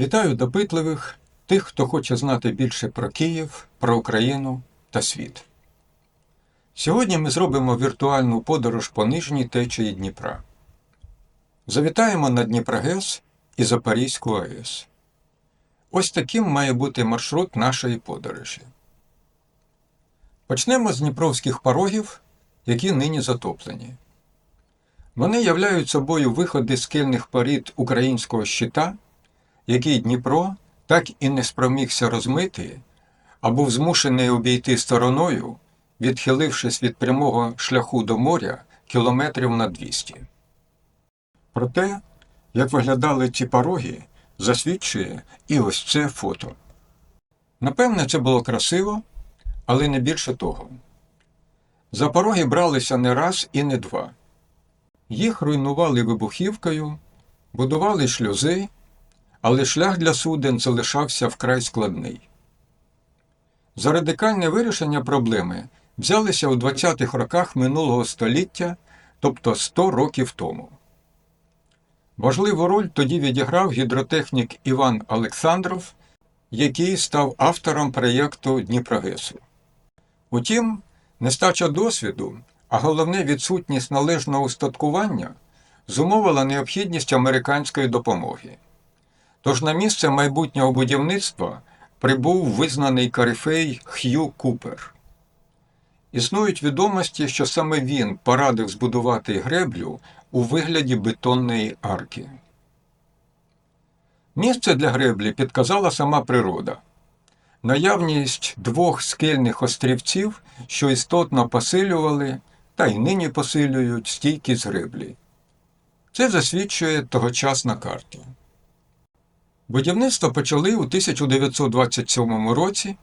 Вітаю допитливих, тих, хто хоче знати більше про Київ, про Україну та світ. Сьогодні ми зробимо віртуальну подорож по нижній течії Дніпра. Завітаємо на Дніпрогес і Запорізьку АЕС. Ось таким має бути маршрут нашої подорожі. Почнемо з Дніпровських порогів, які нині затоплені. Вони являють собою виходи скельних порід українського щита, який Дніпро так і не спромігся розмити, а був змушений обійти стороною, відхилившись від прямого шляху до моря кілометрів на 200. Про те, як виглядали ці пороги, засвідчує і ось це фото. Напевне, це було красиво, але не більше того. За пороги бралися не раз і не два. Їх руйнували вибухівкою, будували шлюзи, але шлях для суден залишався вкрай складний. За радикальне вирішення проблеми взялися у 20-х роках минулого століття, тобто 100 років тому. Важливу роль тоді відіграв гідротехнік Іван Олександров, який став автором проєкту Дніпрогесу. Утім, нестача досвіду, а головне відсутність належного устаткування зумовила необхідність американської допомоги. Тож на місце майбутнього будівництва прибув визнаний корифей Х'ю Купер. Існують відомості, що саме він порадив збудувати греблю у вигляді бетонної арки. Місце для греблі підказала сама природа. Наявність двох скельних острівців, що істотно посилювали та й нині посилюють стійкість греблі. Це засвідчує тогочасна карта. Будівництво почали у 1927 році,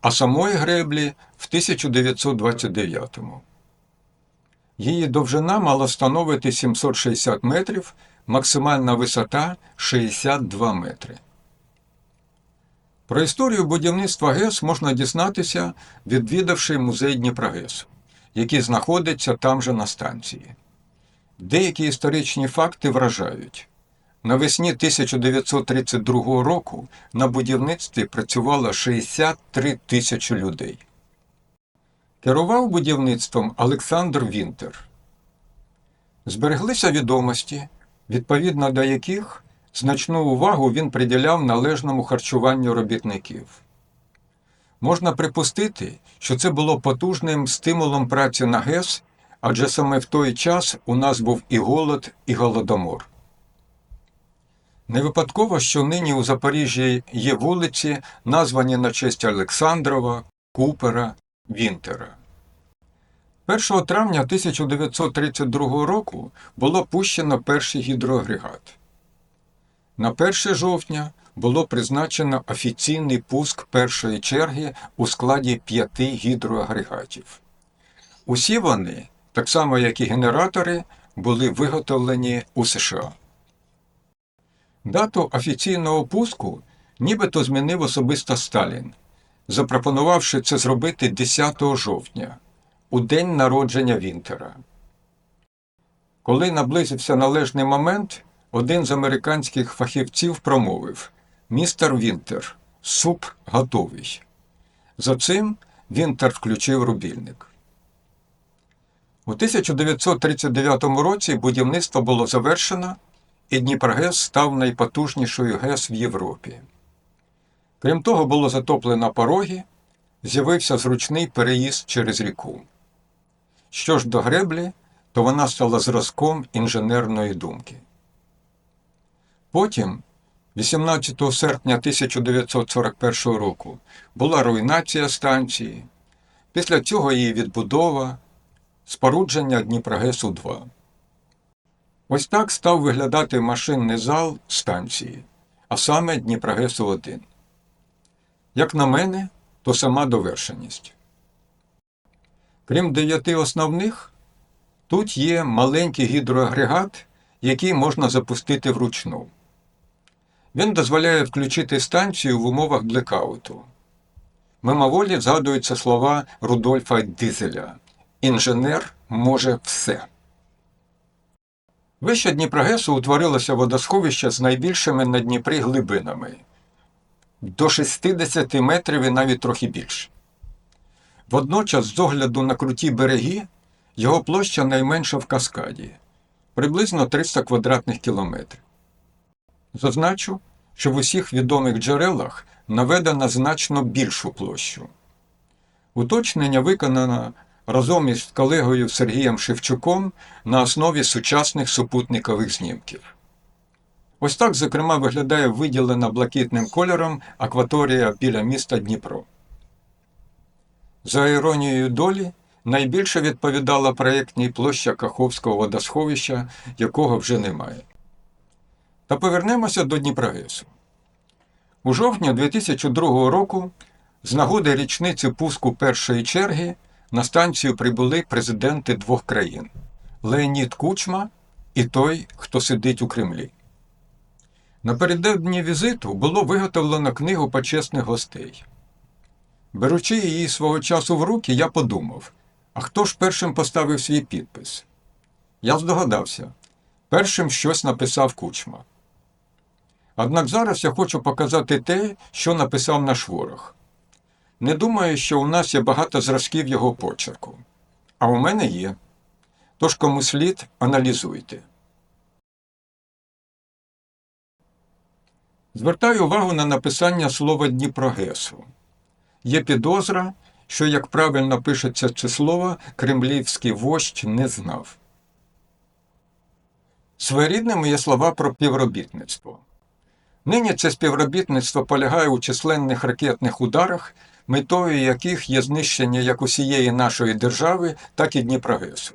а самої греблі в 1929. Її довжина мала становити 760 метрів, максимальна висота 62 метри. Про історію будівництва ГЕС можна дізнатися, відвідавши музей Дніпрогесу, який знаходиться там же на станції. Деякі історичні факти вражають. Навесні 1932 року на будівництві працювало 63 тисячі людей. Керував будівництвом Олександр Вінтер. Збереглися відомості, відповідно до яких значну увагу він приділяв належному харчуванню робітників. Можна припустити, що це було потужним стимулом праці на ГЕС, адже саме в той час у нас був і голод, і голодомор. Не випадково, що нині у Запоріжжі є вулиці, названі на честь Олександрова, Купера, Вінтера. 1 травня 1932 року було пущено перший гідроагрегат. На 1 жовтня було призначено офіційний пуск першої черги у складі п'яти гідроагрегатів. Усі вони, так само як і генератори, були виготовлені у США. Дату офіційного пуску нібито змінив особисто Сталін, запропонувавши це зробити 10 жовтня, у день народження Вінтера. Коли наблизився належний момент, один з американських фахівців промовив Містер Вінтер, суп готовий. За цим Вінтер включив рубільник. У 1939 році будівництво було завершено і Дніпрогес став найпотужнішою ГЕС в Європі. Крім того, було затоплено пороги, з'явився зручний переїзд через ріку. Що ж до греблі, то вона стала зразком інженерної думки. Потім, 18 серпня 1941 року, була руйнація станції, після цього її відбудова, спорудження Дніпрогесу 2. Ось так став виглядати машинний зал станції, а саме Дніпрогесу 1. Як на мене, то сама довершеність. Крім дев'яти основних, тут є маленький гідроагрегат, який можна запустити вручну. Він дозволяє включити станцію в умовах блекауту. Мимоволі згадуються слова Рудольфа Дизеля Інженер може все. Вище Дніпрогесу утворилося водосховище з найбільшими на Дніпрі глибинами до 60 метрів і навіть трохи більше. Водночас, з огляду на круті береги, його площа найменша в каскаді приблизно 300 квадратних кілометрів. Зазначу, що в усіх відомих джерелах наведено значно більшу площу. Уточнення виконано разом із колегою Сергієм Шевчуком на основі сучасних супутникових знімків. Ось так, зокрема, виглядає виділена блакитним кольором акваторія біля міста Дніпро. За іронією долі, найбільше відповідала проєктній площа Каховського водосховища, якого вже немає. Та повернемося до Дніпрогесу. У жовтні 2002 року, з нагоди річниці пуску першої черги, на станцію прибули президенти двох країн Леонід Кучма і той, хто сидить у Кремлі. Напередодні візиту було виготовлено книгу почесних гостей. Беручи її свого часу в руки, я подумав: а хто ж першим поставив свій підпис? Я здогадався, першим щось написав кучма. Однак зараз я хочу показати те, що написав наш ворог. Не думаю, що у нас є багато зразків його почерку. А у мене є. Тож кому слід, аналізуйте. Звертаю увагу на написання слова Дніпрогесу. Є підозра, що, як правильно пишеться це слово, кремлівський вождь не знав. Своєрідними є слова про співробітництво. Нині це співробітництво полягає у численних ракетних ударах, метою яких є знищення як усієї нашої держави, так і Дніпрогесу.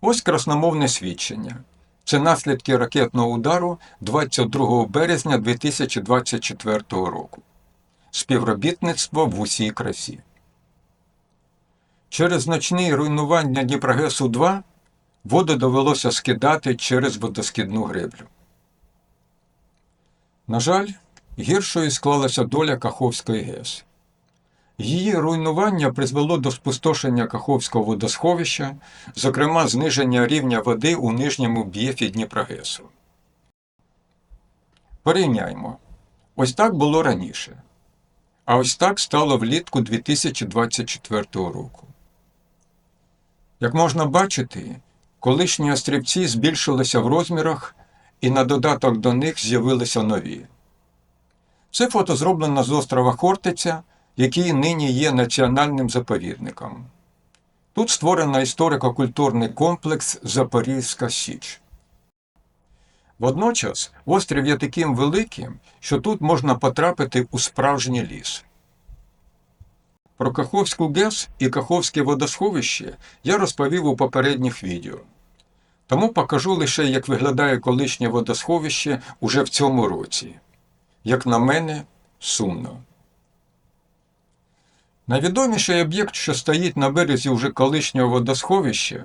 Ось красномовне свідчення. Це наслідки ракетного удару 22 березня 2024 року. Співробітництво в усій красі. Через значні руйнування Дніпрогесу 2 воду довелося скидати через водоскідну греблю. На жаль, гіршою склалася доля Каховської ГЕС. Її руйнування призвело до спустошення Каховського водосховища, зокрема зниження рівня води у нижньому б'єфі Дніпрогесу. Порівняймо. Ось так було раніше. А ось так стало влітку 2024 року. Як можна бачити, колишні острівці збільшилися в розмірах, і на додаток до них з'явилися нові. Це фото зроблено з острова Хортиця, який нині є національним заповідником. Тут створено історико-культурний комплекс Запорізька Січ. Водночас острів є таким великим, що тут можна потрапити у справжній ліс. Про Каховську ГЕС і Каховське водосховище я розповів у попередніх відео. Тому покажу лише, як виглядає колишнє водосховище уже в цьому році. Як на мене, сумно. Найвідоміший об'єкт, що стоїть на березі вже колишнього водосховища,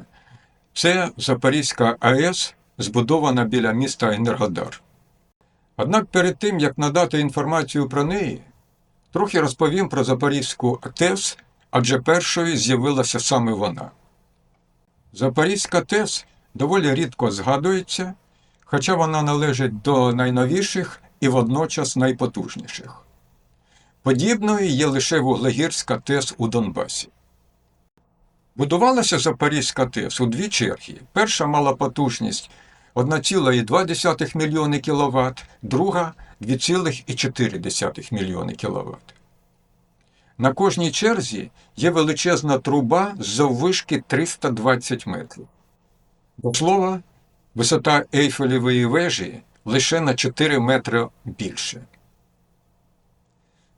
це Запорізька АЕС, збудована біля міста Енергодар. Однак перед тим, як надати інформацію про неї, трохи розповім про Запорізьку ТЕС, адже першою з'явилася саме вона. Запорізька ТЕС доволі рідко згадується, хоча вона належить до найновіших і водночас найпотужніших. Подібною є лише Вуглегірська ТЕС у Донбасі. Будувалася Запорізька ТЕС у дві черги. Перша мала потужність 1,2 мільйони кВт, друга 2,4 мільйони кВт. На кожній черзі є величезна труба з заввишки 320 метрів. До слова, висота Ейфелевої вежі лише на 4 метри більше.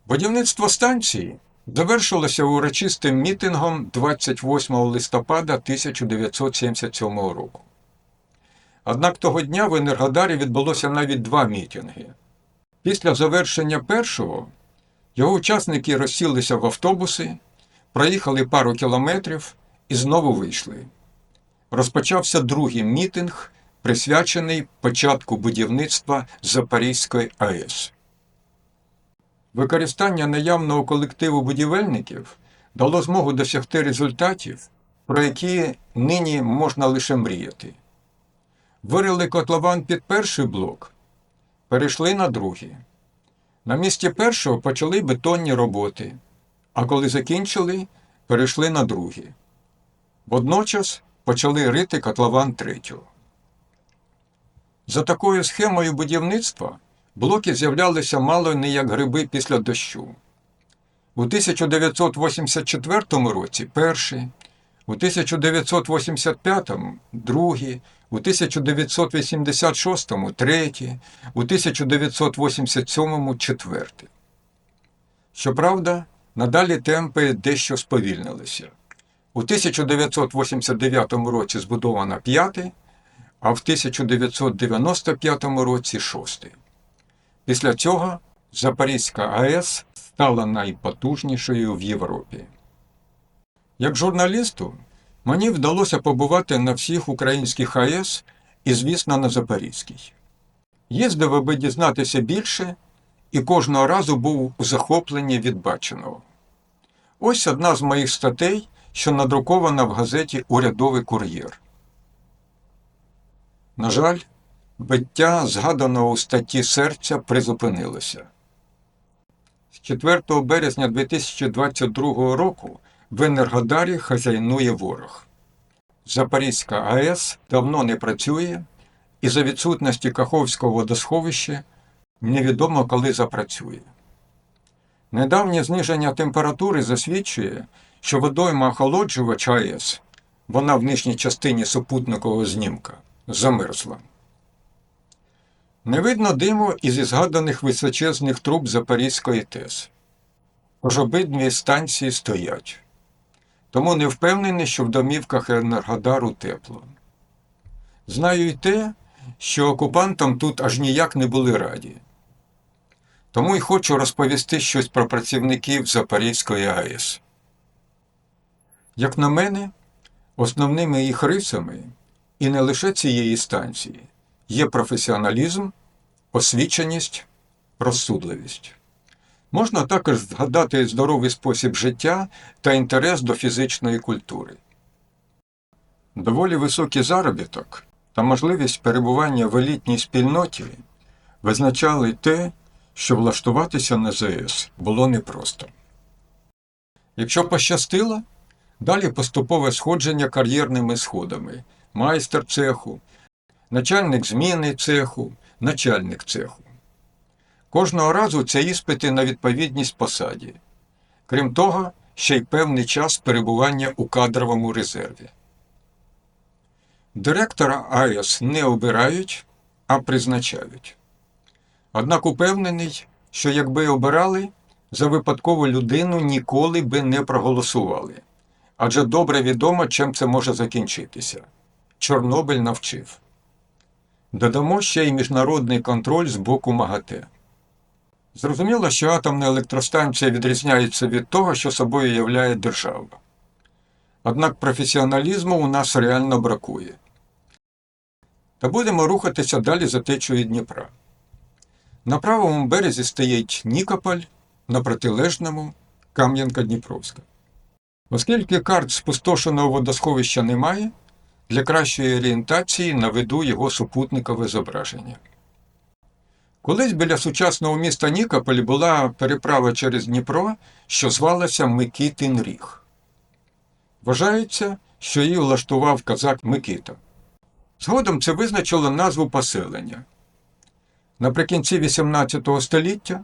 Будівництво станції завершилося урочистим мітингом 28 листопада 1977 року. Однак того дня в Енергодарі відбулося навіть два мітинги. Після завершення першого його учасники розсілися в автобуси, проїхали пару кілометрів і знову вийшли. Розпочався другий мітинг, присвячений початку будівництва Запорізької АЕС. Використання наявного колективу будівельників дало змогу досягти результатів, про які нині можна лише мріяти. Вирили котлован під перший блок, перейшли на другий. На місці першого почали бетонні роботи, а коли закінчили, перейшли на другий. Водночас почали рити котлован третього. За такою схемою будівництва блоки з'являлися мало не як гриби після дощу. У 1984 році перший, у 1985 другий, у 1986 третій, у 1987 четвертий. Щоправда, надалі темпи дещо сповільнилися. У 1989 році збудована п'ятий, а в 1995 році шостий. Після цього Запорізька АЕС стала найпотужнішою в Європі. Як журналісту, мені вдалося побувати на всіх українських АЕС і, звісно, на Запорізькій. Їздив, аби дізнатися більше, і кожного разу був у захопленні від баченого. Ось одна з моїх статей, що надрукована в газеті Урядовий кур'єр. На жаль, биття, згаданого у статті серця, призупинилося. З 4 березня 2022 року в Енергодарі хазяйнує ворог. Запорізька АЕС давно не працює, і за відсутності Каховського водосховища невідомо коли запрацює. Недавнє зниження температури засвідчує, що водойма охолоджувач АЕС, вона в нижній частині супутникового знімка, замерзла. Не видно диму із згаданих височезних труб Запорізької ТЕС. Тож обидві станції стоять. Тому не впевнений, що в домівках Енергодару тепло. Знаю й те, що окупантам тут аж ніяк не були раді. Тому й хочу розповісти щось про працівників Запорізької АЕС. Як на мене, основними їх рисами, і не лише цієї станції, є професіоналізм, освіченість, розсудливість. Можна також згадати здоровий спосіб життя та інтерес до фізичної культури. Доволі високий заробіток та можливість перебування в елітній спільноті визначали те, що влаштуватися на ЗС було непросто. Якщо пощастило, далі поступове сходження кар'єрними сходами, майстер цеху, начальник зміни цеху, начальник цеху. Кожного разу це іспити на відповідність посаді. Крім того, ще й певний час перебування у кадровому резерві. Директора АЕС не обирають, а призначають. Однак упевнений, що якби обирали, за випадкову людину ніколи би не проголосували. Адже добре відомо, чим це може закінчитися. Чорнобиль навчив. Додамо ще й міжнародний контроль з боку МАГАТЕ. Зрозуміло, що атомна електростанція відрізняється від того, що собою являє держава. Однак професіоналізму у нас реально бракує. Та будемо рухатися далі за течою Дніпра. На правому березі стоїть Нікополь, на протилежному Кам'янка Дніпровська. Оскільки карт спустошеного водосховища немає, для кращої орієнтації наведу його супутникове зображення. Колись біля сучасного міста Нікополь була переправа через Дніпро, що звалася Микитин Ріг. Вважається, що її влаштував казак Микита. Згодом це визначило назву поселення. Наприкінці XVIII століття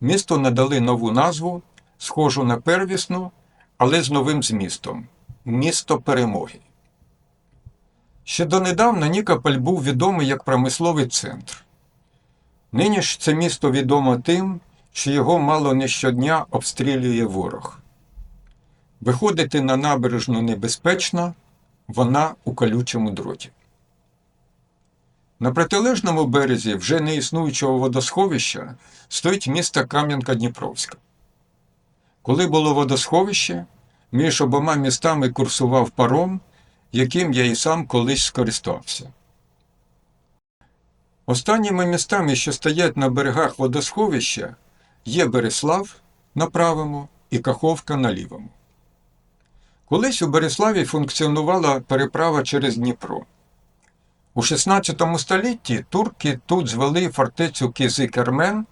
місту надали нову назву, схожу на первісну, але з новим змістом місто перемоги. Ще донедавна Нікополь був відомий як промисловий центр. Нині ж це місто відомо тим, що його мало не щодня обстрілює ворог. Виходити на набережну небезпечно, вона у колючому дроті. На протилежному березі вже неіснуючого водосховища стоїть місто Кам'янка-Дніпровська. Коли було водосховище, між обома містами курсував паром, яким я і сам колись скористався. Останніми містами, що стоять на берегах водосховища, є Береслав на правому і Каховка на лівому. Колись у Береславі функціонувала переправа через Дніпро. У 16 столітті турки тут звели фортецю Кизикермен,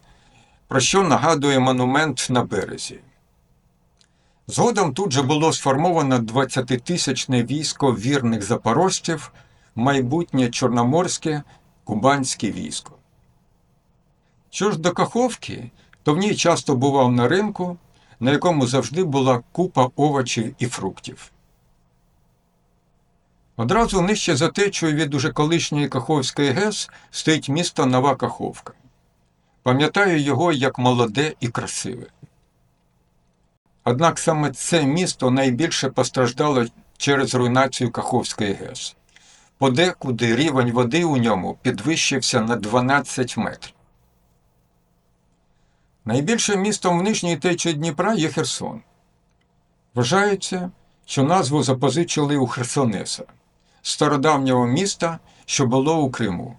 про що нагадує монумент на березі. Згодом тут же було сформовано 20-тисячне військо вірних запорожців, майбутнє чорноморське кубанське військо. Що ж до Каховки, то в ній часто бував на ринку, на якому завжди була купа овочів і фруктів. Одразу нижче за течою від уже колишньої Каховської ГЕС стоїть місто Нова Каховка. Пам'ятаю його як молоде і красиве. Однак саме це місто найбільше постраждало через руйнацію Каховської ГЕС. Подекуди рівень води у ньому підвищився на 12 метрів. Найбільшим містом в нижній течії Дніпра є Херсон. Вважається, що назву запозичили у Херсонеса, стародавнього міста, що було у Криму.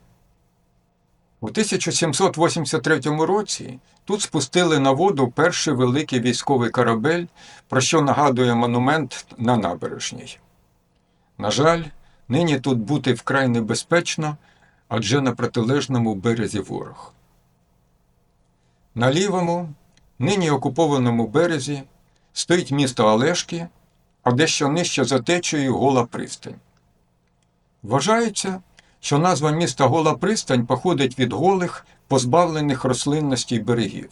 У 1783 році тут спустили на воду перший великий військовий корабель, про що нагадує монумент на набережній. На жаль, нині тут бути вкрай небезпечно, адже на протилежному березі ворог. На лівому, нині окупованому березі, стоїть місто Олешки, а дещо нижче за течею Гола пристань. Вважається, що назва міста Гола пристань походить від голих, позбавлених рослинності берегів.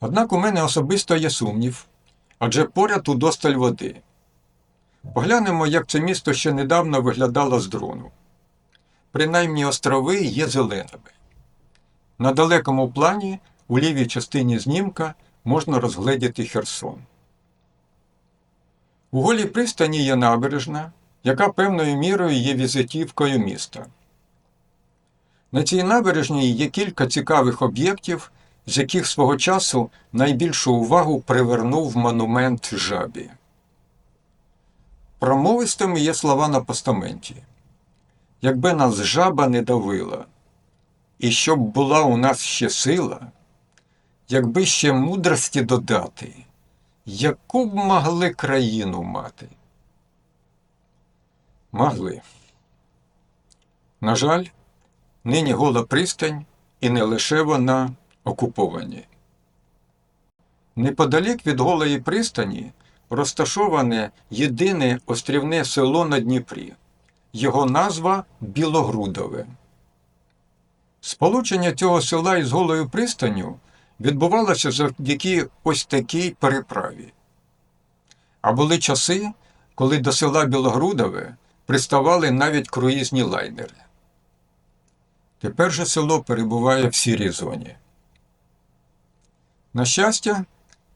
Однак у мене особисто є сумнів, адже поряд удосталь води. Поглянемо, як це місто ще недавно виглядало з дрону. Принаймні острови є зеленими. На далекому плані, у лівій частині знімка, можна розгледіти Херсон. У голій пристані є набережна, яка певною мірою є візитівкою міста. На цій набережній є кілька цікавих об'єктів, з яких свого часу найбільшу увагу привернув монумент жабі. Промовистими є слова на постаменті. Якби нас жаба не давила, і щоб була у нас ще сила, якби ще мудрості додати, яку б могли країну мати? Могли. На жаль, нині гола пристань і не лише вона окуповані. Неподалік від голої пристані розташоване єдине острівне село на Дніпрі. Його назва Білогрудове. Сполучення цього села із голою пристанню відбувалося завдяки ось такій переправі. А були часи, коли до села Білогрудове приставали навіть круїзні лайнери. Тепер же село перебуває в сірій зоні. На щастя,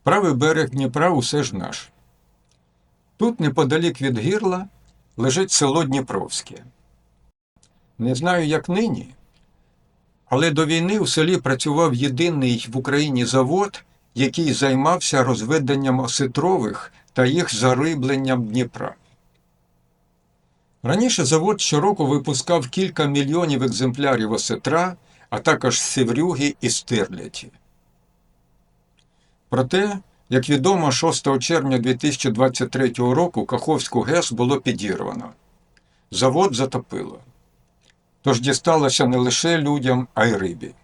правий берег Дніпра усе ж наш. Тут, неподалік від гірла, лежить село Дніпровське. Не знаю, як нині, але до війни у селі працював єдиний в Україні завод, який займався розведенням осетрових та їх зарибленням Дніпра. Раніше завод щороку випускав кілька мільйонів екземплярів осетра, а також севрюги і стирляті. Проте, як відомо, 6 червня 2023 року Каховську ГЕС було підірвано. Завод затопило. Тож дісталося не лише людям, а й рибі.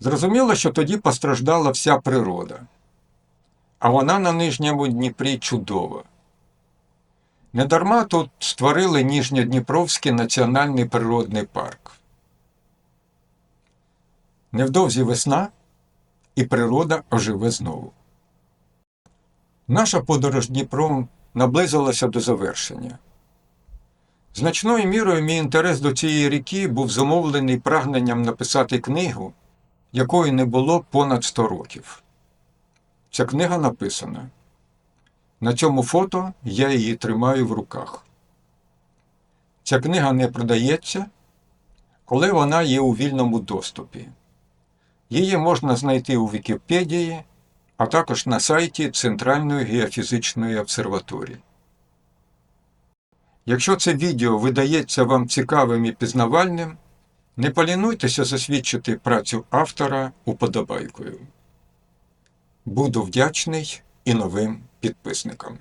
Зрозуміло, що тоді постраждала вся природа. А вона на нижньому Дніпрі чудова. Недарма тут створили Ніжньодніпровський національний природний парк. Невдовзі весна, і природа оживе знову. Наша подорож Дніпром наблизилася до завершення. Значною мірою мій інтерес до цієї ріки був замовлений прагненням написати книгу, якої не було понад 100 років. Ця книга написана. На цьому фото я її тримаю в руках. Ця книга не продається, але вона є у вільному доступі. Її можна знайти у Вікіпедії, а також на сайті Центральної геофізичної обсерваторії. Якщо це відео видається вам цікавим і пізнавальним, не полінуйтеся засвідчити працю автора уподобайкою. Буду вдячний і новим підписникам.